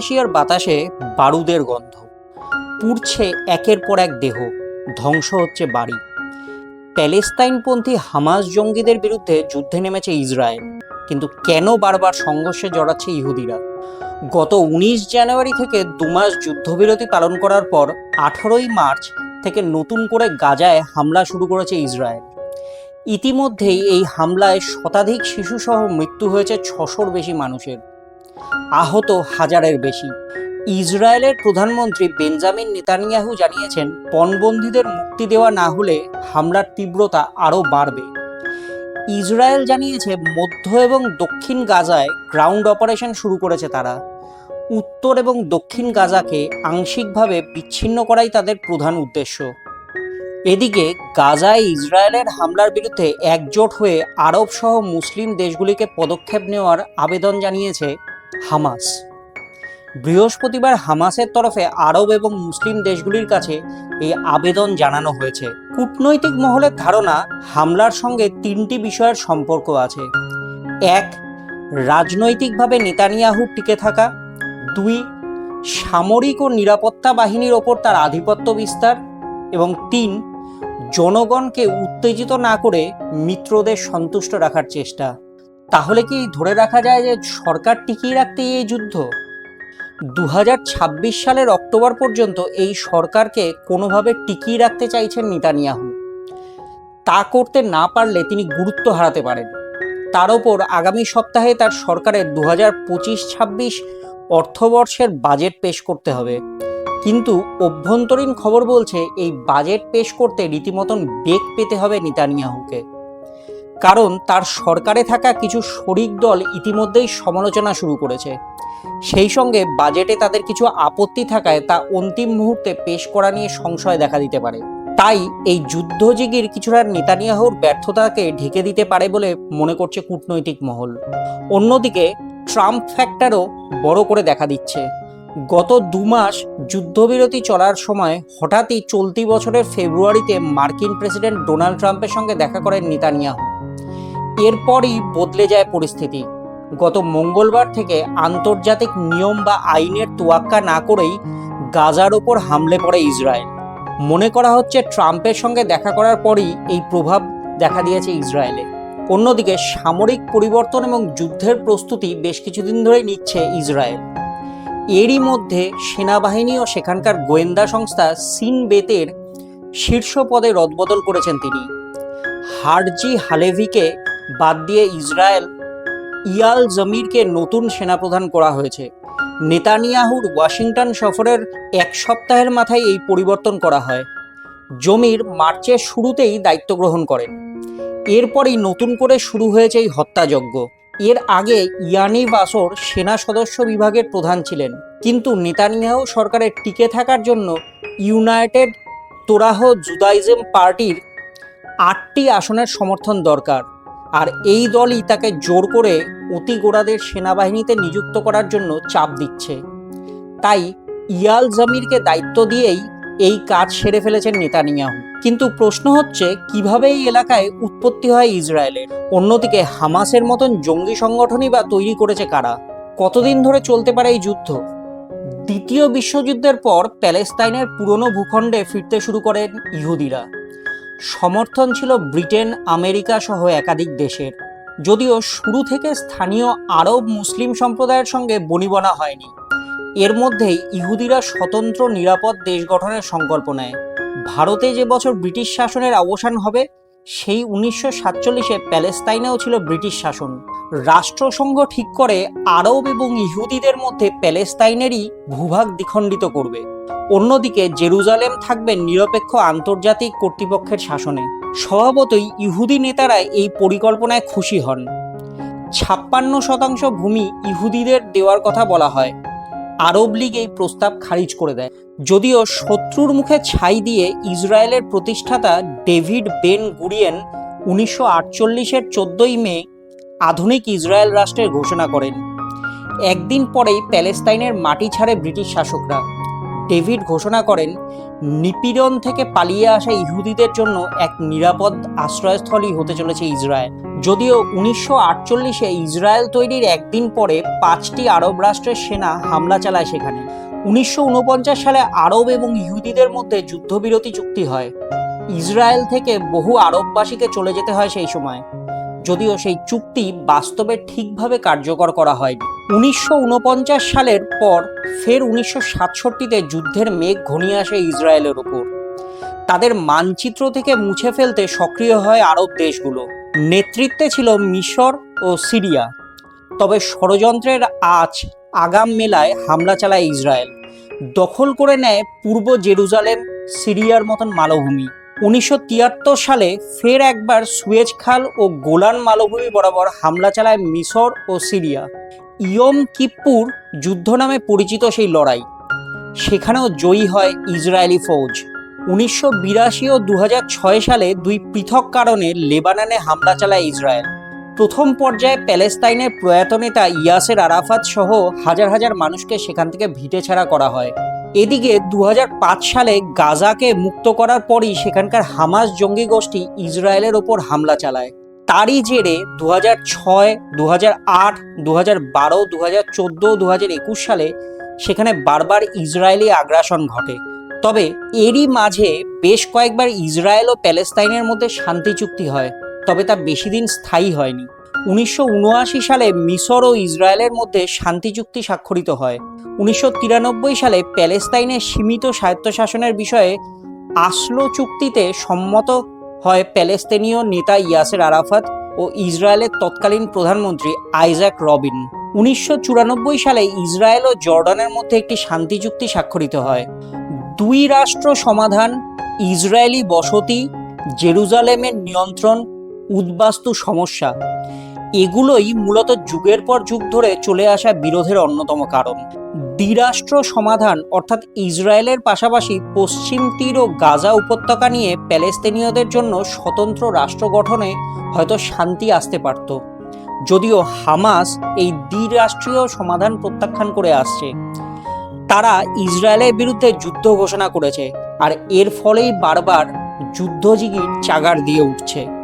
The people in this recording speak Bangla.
এশিয়ার বাতাসে বারুদের গন্ধ। পুড়ছে একের পর এক দেহ, ধ্বংস হচ্ছে বাড়ি। প্যালেস্তাইনপন্থী হামাস জঙ্গিদের বিরুদ্ধে যুদ্ধে নেমেছে ইসরায়েল। কিন্তু কেন বারবার সংঘর্ষে জড়াচ্ছে ইহুদিরা? গত উনিশ জানুয়ারি থেকে দু মাস যুদ্ধবিরতি পালন করার পর আঠারোই মার্চ থেকে নতুন করে গাজায় হামলা শুরু করেছে ইসরায়েল। ইতিমধ্যেই এই হামলায় শতাধিক শিশুসহ মৃত্যু হয়েছে ছশোর বেশি মানুষের। আহত হাজারের বেশি। ইসরায়েলের প্রধানমন্ত্রী বেঞ্জামিন নেতানিয়াহু জানিয়েছেন, পণবন্দীদের মুক্তি দেওয়া না হলে হামলার তীব্রতা আরও বাড়বে। ইসরায়েল জানিয়েছে, মধ্য এবং দক্ষিণ গাজায় গ্রাউন্ড অপারেশন শুরু করেছে তারা। উত্তর এবং দক্ষিণ গাজাকে আংশিকভাবে বিচ্ছিন্ন করাই তাদের প্রধান উদ্দেশ্য। এদিকে, গাজায় ইসরায়েলের হামলার বিরুদ্ধে একজোট হয়ে আরব সহ মুসলিম দেশগুলিকে পদক্ষেপ নেওয়ার আবেদন জানিয়েছে হামাস। বৃহস্পতিবার হামাসের তরফে আরব এবং মুসলিম দেশগুলির কাছে এই আবেদন জানানো হয়েছে। কূটনৈতিক মহলের ধারণা, হামলার সঙ্গে তিনটি বিষয়ের সম্পর্ক আছে। এক, রাজনৈতিকভাবে নেতানিয়াহুর টিকে থাকা। দুই, সামরিক ও নিরাপত্তা বাহিনীর ওপর তার আধিপত্য বিস্তার। এবং তিন, জনগণকে উত্তেজিত না করে মিত্রদের সন্তুষ্ট রাখার চেষ্টা। তাহলে কি ধরে রাখা যায় যে সরকার টিকিয়ে রাখতে এই যুদ্ধ? দু হাজার ছাব্বিশ সালের অক্টোবর পর্যন্ত এই সরকারকে কোনোভাবে টিকিয়ে রাখতে চাইছেন নিতানিয়াহু। তা করতে না পারলে তিনি গুরুত্ব হারাতে পারেন। তার ওপর আগামী সপ্তাহে তার সরকারের দু হাজার পঁচিশ ছাব্বিশ অর্থবর্ষের বাজেট পেশ করতে হবে। কিন্তু অভ্যন্তরীণ খবর বলছে এই বাজেট পেশ করতে রীতিমতন বেগ পেতে হবে নিতানিয়াহুকে। কারণ তার সরকারে থাকা কিছু শরিক দল ইতিমধ্যেই সমালোচনা শুরু করেছে। সেই সঙ্গে বাজেটে তাদের কিছু আপত্তি থাকায় তা অন্তিম মুহূর্তে পেশ করা নিয়ে সংশয় দেখা দিতে পারে। তাই এই যুদ্ধজিগির কিছুটা নেতানিয়াহুর ব্যর্থতাকে ঢেকে দিতে পারে বলে মনে করছে কূটনৈতিক মহল। অন্যদিকে ট্রাম্প ফ্যাক্টরও বড় করে দেখা দিচ্ছে। গত দু মাস যুদ্ধবিরতি চলার সময় হঠাৎই চলতি বছরের ফেব্রুয়ারিতে মার্কিন প্রেসিডেন্ট ডোনাল্ড ট্রাম্পের সঙ্গে দেখা করেন নেতানিয়াহু। এরপরই বদলে যায় পরিস্থিতি। গত মঙ্গলবার থেকে আন্তর্জাতিক নিয়ম বা আইনের তোয়াক্কা না করেই গাজার ওপর হামলে পড়ে ইসরায়েল। মনে করা হচ্ছে ট্রাম্পের সঙ্গে দেখা করার পরই এই প্রভাব দেখা দিয়েছে ইসরায়েলে। অন্যদিকে সামরিক পরিবর্তন এবং যুদ্ধের প্রস্তুতি বেশ কিছুদিন ধরেই নিচ্ছে ইসরায়েল। এরই মধ্যে সেনাবাহিনী ও সেখানকার গোয়েন্দা সংস্থা সিন বেতের শীর্ষ পদে রদবদল করেছেন তিনি। হারজি হালেভিকে বাদ দিয়ে ইসরায়েল, ইয়াল জমিরকে নতুন সেনাপ্রধান করা হয়েছে। নেতানিয়াহুর ওয়াশিংটন সফরের এক সপ্তাহের মাথায় এই পরিবর্তন করা হয়। জমির মার্চের শুরুতেই দায়িত্ব গ্রহণ করেন। এরপরই নতুন করে শুরু হয়েছে এই হত্যাযজ্ঞ। এর আগে ইয়ানি বাসর সেনা সদস্য বিভাগের প্রধান ছিলেন। কিন্তু নেতানিয়াহু সরকারের টিকে থাকার জন্য ইউনাইটেড তোরাহ জুদাইজম পার্টির আটটি আসনের সমর্থন দরকার। আর এই দলই তাকে জোর করে অতি গোড়াদের সেনাবাহিনীতে নিযুক্ত করার জন্য চাপ দিচ্ছে। তাই ইয়াল জামিরকে দায়িত্ব দিয়েই এই কাজ সেরে ফেলেছেন নেতানিয়াহু। কিন্তু প্রশ্ন হচ্ছে, কীভাবে এই এলাকায় উৎপত্তি হয় ইসরায়েলের? অন্যদিকে হামাসের মতন জঙ্গি সংগঠনই বা তৈরি করেছে কারা? কতদিন ধরে চলতে পারে এই যুদ্ধ? দ্বিতীয় বিশ্বযুদ্ধের পর প্যালেস্তাইনের পুরনো ভূখণ্ডে ফিরতে শুরু করেন ইহুদিরা। সমর্থন ছিল ব্রিটেন, আমেরিকা সহ একাধিক দেশের। যদিও শুরু থেকে স্থানীয় আরব মুসলিম সম্প্রদায়ের সঙ্গে বনিবনা হয়নি। এর মধ্যেই ইহুদিরা স্বতন্ত্র, নিরাপদ দেশ গঠনের সংকল্প নেয়। ভারতে যে বছর ব্রিটিশ শাসনের অবসান হবে, সেই উনিশশো সাতচল্লিশে প্যালেস্তাইনেও ছিল ব্রিটিশ শাসন। রাষ্ট্রসংঘ ঠিক করে আরব এবং ইহুদিদের মধ্যে প্যালেস্তাইনেরই ভূভাগ দ্বিখণ্ডিত করবে। অন্যদিকে জেরুজালেম থাকবে নিরপেক্ষ আন্তর্জাতিক কর্তৃপক্ষের শাসনে। স্বভাবতই ইহুদি নেতারা এই পরিকল্পনায় খুশি হন। ছাপ্পান্ন শতাংশ ভূমি ইহুদিদের দেওয়ার কথা বলা হয়। আরব লীগ এই প্রস্তাব খারিজ করে দেয়। যদিও শত্রুর মুখে ছাই দিয়ে ইসরায়েলের প্রতিষ্ঠাতা ডেভিড বেন গুরিয়েন উনিশশো আটচল্লিশের চোদ্দই মে আধুনিক ইসরায়েল রাষ্ট্রের ঘোষণা করেন। একদিন পরেই প্যালেস্তাইনের মাটি ছাড়ে ব্রিটিশ শাসকরা। ডেভিড ঘোষণা করেন, নিপীড়ন থেকে পালিয়ে আসা ইহুদিদের জন্য এক নিরাপদ আশ্রয়স্থলই হতে চলেছে ইসরায়েল। যদিও উনিশশো আটচল্লিশে ইসরায়েল তৈরির একদিন পরে পাঁচটি আরব রাষ্ট্রের সেনা হামলা চালায় সেখানে। উনিশশো ঊনপঞ্চাশ সালে আরব এবং ইহুদিদের মধ্যে যুদ্ধবিরতি চুক্তি হয়। ইসরায়েল থেকে বহু আরববাসীকে চলে যেতে হয় সেই সময়। যদিও সেই চুক্তি বাস্তবে ঠিকভাবে কার্যকর করা হয়নি। উনিশশো ঊনপঞ্চাশ সালের পর ফের উনিশশো সাতষট্টিতে যুদ্ধের মেঘ ঘনিয়ে আসে ইসরায়েলের ওপর। তাদের মানচিত্র থেকে মুছে ফেলতে সক্রিয় হয় আরব দেশগুলো। নেতৃত্বে ছিল মিশর ও সিরিয়া। তবে ষড়যন্ত্রের আজ আগাম মেলায় হামলা চালায় ইসরায়েল। দখল করে নেয় পূর্ব জেরুজালেম, সিরিয়ার মতন মালভূমি। উনিশশো তিয়াত্তর সালে ফের একবার সুয়েজ খাল ও গোলান মালভূমি বরাবর হামলা চালায় মিশর ও সিরিয়া। ইয়ম কিপ্পুর যুদ্ধ নামে পরিচিত সেই লড়াই। সেখানেও জয়ী হয় ইসরায়েলি ফৌজ। উনিশশো বিরাশি ও দু সালে দুই পৃথক কারণে লেবাননে হামলা চালায় ইসরায়েল। প্রথম পর্যায়ে প্যালেস্তাইনের প্রয়াত নেতা ইয়াসের আরাফাত সহ হাজার হাজার মানুষকে সেখান থেকে ভিটে ছাড়া করা হয়। এদিকে দু হাজার পাঁচ সালে গাজাকে মুক্ত করার পরই সেখানকার হামাস জঙ্গি গোষ্ঠী ইসরায়েলের ওপর হামলা চালায়। তারই জেরে দু হাজার ছয় দু হাজার আট দু হাজার বারো দু হাজার চোদ্দ দু হাজার একুশ সালে সেখানে বারবার ইসরায়েলি আগ্রাসন ঘটে। তবে এরই মাঝে বেশ কয়েকবার ইসরায়েল ও প্যালেস্তাইনের মধ্যে শান্তি চুক্তি হয়, তবে তা বেশি দিন স্থায়ী হয়নি। উনিশশো উনআশি সালে মিশর ও ইসরায়েলের মধ্যে শান্তি চুক্তি স্বাক্ষরিত হয়। উনিশশো তিরানব্বই সালে প্যালেস্তাইনের সীমিত স্বায়ত্তশাসনের বিষয়ে আসলো চুক্তিতে সম্মত হয় প্যালেস্তিনীয় নেতা ইয়াসের আরাফাত ও ইসরায়েলের তৎকালীন প্রধানমন্ত্রী আইজাক রবিন। উনিশশো চুরানব্বই সালে ইসরায়েল ও জর্ডানের মধ্যে একটি শান্তি চুক্তি স্বাক্ষরিত হয়। দুই রাষ্ট্র সমাধান, ইসরায়েলি বসতি, জেরুজালেমের নিয়ন্ত্রণ, উদ্বাস্তু সমস্যা। এগুলোই মূলত যুগের পর যুগ ধরে চলে আসা বিরোধের অন্যতম কারণ। দ্বিরাষ্ট্র সমাধান অর্থাৎ ইসরায়েলের পাশাপাশি পশ্চিম তীর ও গাজা উপত্যকা নিয়ে প্যালেস্তিনীয়দের জন্য স্বতন্ত্র রাষ্ট্র গঠনে হয়তো শান্তি আসতে পারত। যদিও হামাস এই দ্বিরাষ্ট্রীয় সমাধান প্রত্যাখ্যান করে আসছে। তারা ইসরায়েলের বিরুদ্ধে যুদ্ধ ঘোষণা করেছে, আর এর ফলেই বারবার যুদ্ধজিগির চাগার দিয়ে উঠছে।